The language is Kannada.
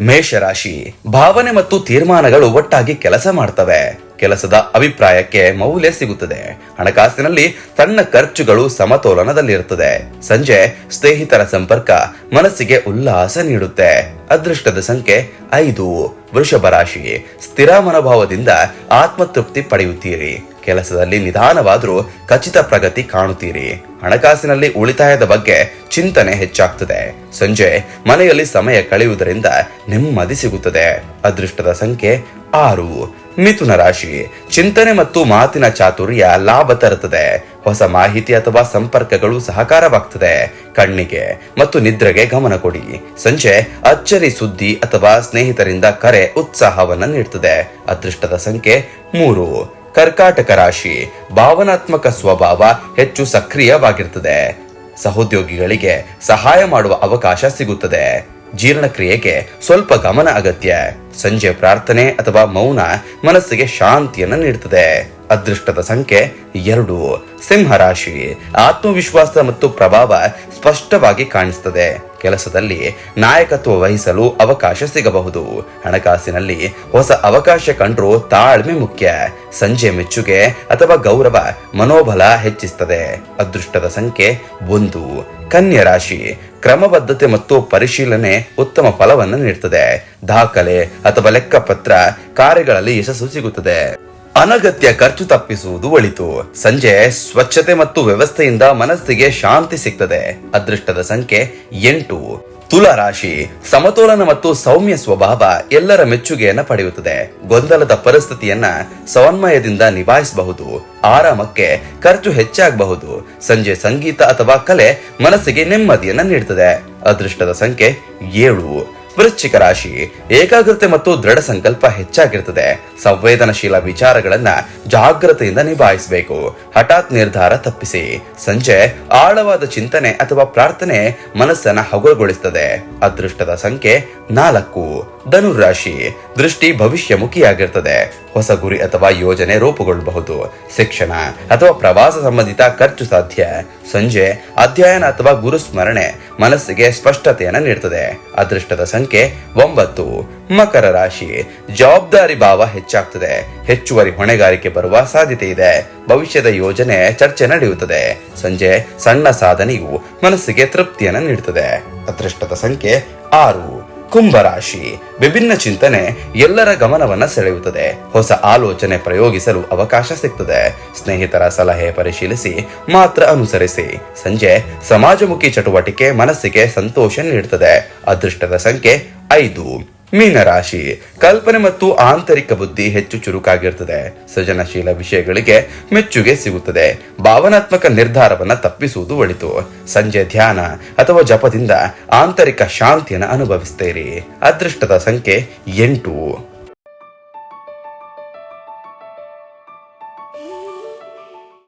ಮೇಷರಾಶಿ, ಭಾವನೆ ಮತ್ತು ತೀರ್ಮಾನಗಳು ಒಟ್ಟಾಗಿ ಕೆಲಸ ಮಾಡ್ತವೆ. ಕೆಲಸದ ಅಭಿಪ್ರಾಯಕ್ಕೆ ಮೌಲ್ಯ ಸಿಗುತ್ತದೆ. ಹಣಕಾಸಿನಲ್ಲಿ ಸಣ್ಣ ಖರ್ಚುಗಳು ಸಮತೋಲನದಲ್ಲಿರುತ್ತದೆ. ಸಂಜೆ ಸ್ನೇಹಿತರ ಸಂಪರ್ಕ ಮನಸ್ಸಿಗೆ ಉಲ್ಲಾಸ ನೀಡುತ್ತೆ. ಅದೃಷ್ಟದ ಸಂಖ್ಯೆ ಐದು. ವೃಷಭ ರಾಶಿ, ಸ್ಥಿರ ಮನೋಭಾವದಿಂದ ಆತ್ಮತೃಪ್ತಿ ಪಡೆಯುತ್ತೀರಿ. ಕೆಲಸದಲ್ಲಿ ನಿಧಾನವಾದರೂ ಖಚಿತ ಪ್ರಗತಿ ಕಾಣುತ್ತೀರಿ. ಹಣಕಾಸಿನಲ್ಲಿ ಉಳಿತಾಯದ ಬಗ್ಗೆ ಚಿಂತನೆ ಹೆಚ್ಚಾಗ್ತದೆ. ಸಂಜೆ ಮನೆಯಲ್ಲಿ ಸಮಯ ಕಳೆಯುವುದರಿಂದ ನೆಮ್ಮದಿ ಸಿಗುತ್ತದೆ. ಅದೃಷ್ಟದ ಸಂಖ್ಯೆ ಆರು. ಮಿಥುನ ರಾಶಿ. ಚಿಂತನೆ ಮತ್ತು ಮಾತಿನ ಚಾತುರ್ಯ ಲಾಭ ತರುತ್ತದೆ. ಹೊಸ ಮಾಹಿತಿ ಅಥವಾ ಸಂಪರ್ಕಗಳು ಸಹಕಾರವಾಗ್ತದೆ. ಕಣ್ಣಿಗೆ ಮತ್ತು ನಿದ್ರೆಗೆ ಗಮನ ಕೊಡಿ. ಸಂಜೆ ಅಚ್ಚರಿ ಸುದ್ದಿ ಅಥವಾ ಸ್ನೇಹಿತರಿಂದ ಕರೆ ಉತ್ಸಾಹವನ್ನ ನೀಡುತ್ತದೆ ಅದೃಷ್ಟದ ಸಂಖ್ಯೆ ಮೂರು. ಕರ್ಕಾಟಕ ರಾಶಿ ಭಾವನಾತ್ಮಕ ಸ್ವಭಾವ ಹೆಚ್ಚು ಸಕ್ರಿಯವಾಗಿರುತ್ತದೆ ಸಹೋದ್ಯೋಗಿಗಳಿಗೆ ಸಹಾಯ ಮಾಡುವ ಅವಕಾಶ ಸಿಗುತ್ತದೆ. ಜೀರ್ಣಕ್ರಿಯೆಗೆ ಸ್ವಲ್ಪ ಗಮನ ಅಗತ್ಯ. ಸಂಜೆ ಪ್ರಾರ್ಥನೆ ಅಥವಾ ಮೌನ ಮನಸ್ಸಿಗೆ ಶಾಂತಿಯನ್ನು ನೀಡುತ್ತದೆ ಅದೃಷ್ಟದ ಸಂಖ್ಯೆ ಎರಡು. ಸಿಂಹರಾಶಿ ಆತ್ಮವಿಶ್ವಾಸ ಮತ್ತು ಪ್ರಭಾವ ಸ್ಪಷ್ಟವಾಗಿ ಕಾಣಿಸುತ್ತದೆ ಕೆಲಸದಲ್ಲಿ ನಾಯಕತ್ವ ವಹಿಸಲು ಅವಕಾಶ ಸಿಗಬಹುದು. ಹಣಕಾಸಿನಲ್ಲಿ ಹೊಸ ಅವಕಾಶ ಕಂಡ್ರೂ ತಾಳ್ಮೆ ಮುಖ್ಯ. ಸಂಜೆ ಮೆಚ್ಚುಗೆ ಅಥವಾ ಗೌರವ ಮನೋಬಲ ಹೆಚ್ಚಿಸುತ್ತದೆ ಅದೃಷ್ಟದ ಸಂಖ್ಯೆ ಒಂದು. ಕನ್ಯಾ ರಾಶಿ. ಕ್ರಮಬದ್ಧತೆ ಮತ್ತು ಪರಿಶೀಲನೆ ಉತ್ತಮ ಫಲವನ್ನು ನೀಡುತ್ತದೆ ದಾಖಲೆ ಅಥವಾ ಲೆಕ್ಕಪತ್ರ ಕಾರ್ಯಗಳಲ್ಲಿ ಯಶಸ್ಸು ಸಿಗುತ್ತದೆ. ಅನಗತ್ಯ ಖರ್ಚು ತಪ್ಪಿಸುವುದು ಒಳಿತು. ಸಂಜೆ ಸ್ವಚ್ಛತೆ ಮತ್ತು ವ್ಯವಸ್ಥೆಯಿಂದ ಮನಸ್ಸಿಗೆ ಶಾಂತಿ ಸಿಗ್ತದೆ. ಅದೃಷ್ಟದ ಸಂಖ್ಯೆ ಎಂಟು. ತುಲಾ ರಾಶಿ ಸಮತೋಲನ ಮತ್ತು ಸೌಮ್ಯ ಸ್ವಭಾವ ಎಲ್ಲರ ಮೆಚ್ಚುಗೆಯನ್ನ ಪಡೆಯುತ್ತದೆ. ಗೊಂದಲದ ಪರಿಸ್ಥಿತಿಯನ್ನ ಸಮನ್ವಯದಿಂದ ನಿಭಾಯಿಸಬಹುದು. ಆರಾಮಕ್ಕೆ ಖರ್ಚು ಹೆಚ್ಚಾಗಬಹುದು. ಸಂಜೆ ಸಂಗೀತ ಅಥವಾ ಕಲೆ ಮನಸ್ಸಿಗೆ ನೆಮ್ಮದಿಯನ್ನ ನೀಡುತ್ತದೆ ಅದೃಷ್ಟದ ಸಂಖ್ಯೆ ಏಳು. ವೃಶ್ಚಿಕ ರಾಶಿ ಏಕಾಗ್ರತೆ ಮತ್ತು ದೃಢ ಸಂಕಲ್ಪ ಹೆಚ್ಚಾಗಿರುತ್ತದೆ ಸಂವೇದನಶೀಲ ವಿಚಾರಗಳನ್ನ ಜಾಗ್ರತೆಯಿಂದ ನಿಭಾಯಿಸಬೇಕು. ಹಠಾತ್ ನಿರ್ಧಾರ ತಪ್ಪಿಸಿ. ಸಂಜೆ ಆಳವಾದ ಚಿಂತನೆ ಅಥವಾ ಪ್ರಾರ್ಥನೆ ಮನಸ್ಸನ್ನ ಹಗುರಗೊಳಿಸುತ್ತದೆ ಅದೃಷ್ಟದ ಸಂಖ್ಯೆ ನಾಲ್ಕು. ಧನುರಾಶಿ. ದೃಷ್ಟಿ ಭವಿಷ್ಯಮುಖಿಯಾಗಿರ್ತದೆ. ಹೊಸ ಗುರಿ ಅಥವಾ ಯೋಜನೆ ರೂಪುಗೊಳ್ಳಬಹುದು. ಶಿಕ್ಷಣ ಅಥವಾ ಪ್ರವಾಸ ಸಂಬಂಧಿತ ಖರ್ಚು ಸಾಧ್ಯ. ಸಂಜೆ ಅಧ್ಯಯನ ಅಥವಾ ಗುರುಸ್ಮರಣೆ ಮನಸ್ಸಿಗೆ ಸ್ಪಷ್ಟತೆಯನ್ನು ನೀಡುತ್ತದೆ ಅದೃಷ್ಟದ ಸಂಖ್ಯೆ ಒಂಬತ್ತು. ಮಕರ ರಾಶಿ. ಜವಾಬ್ದಾರಿ ಭಾವ ಹೆಚ್ಚಾಗ್ತದೆ. ಹೆಚ್ಚುವರಿ ಹೊಣೆಗಾರಿಕೆ ಬರುವ ಸಾಧ್ಯತೆ ಇದೆ. ಭವಿಷ್ಯದ ಯೋಜನೆ ಚರ್ಚೆ ನಡೆಯುತ್ತದೆ. ಸಂಜೆ ಸಣ್ಣ ಸಾಧನೆಯು ಮನಸ್ಸಿಗೆ ತೃಪ್ತಿಯನ್ನು ನೀಡುತ್ತದೆ. ಅದೃಷ್ಟದ ಸಂಖ್ಯೆ ಆರು. ಕುಂಭರಾಶಿ ವಿಭಿನ್ನ ಚಿಂತನೆ ಎಲ್ಲರ ಗಮನವನ್ನ ಸೆಳೆಯುತ್ತದೆ. ಹೊಸ ಆಲೋಚನೆ ಪ್ರಯೋಗಿಸಲು ಅವಕಾಶ ಸಿಗ್ತದೆ. ಸ್ನೇಹಿತರ ಸಲಹೆ ಪರಿಶೀಲಿಸಿ ಮಾತ್ರ ಅನುಸರಿಸಿ. ಸಂಜೆ ಸಮಾಜಮುಖಿ ಚಟುವಟಿಕೆ ಮನಸ್ಸಿಗೆ ಸಂತೋಷ ನೀಡುತ್ತದೆ. ಅದೃಷ್ಟದ ಸಂಖ್ಯೆ ಐದು. ಮೀನರಾಶಿ. ಕಲ್ಪನೆ ಮತ್ತು ಆಂತರಿಕ ಬುದ್ಧಿ ಹೆಚ್ಚು ಚುರುಕಾಗಿರುತ್ತದೆ ಸೃಜನಶೀಲ ವಿಷಯಗಳಿಗೆ ಮೆಚ್ಚುಗೆ ಸಿಗುತ್ತದೆ. ಭಾವನಾತ್ಮಕ ನಿರ್ಧಾರವನ್ನ ತಪ್ಪಿಸುವುದು ಒಳಿತು. ಸಂಜೆ ಧ್ಯಾನ ಅಥವಾ ಜಪದಿಂದ ಆಂತರಿಕ ಶಾಂತಿಯನ್ನು ಅನುಭವಿಸುತ್ತೀರಿ ಅದೃಷ್ಟದ ಸಂಖ್ಯೆ ಎಂಟು.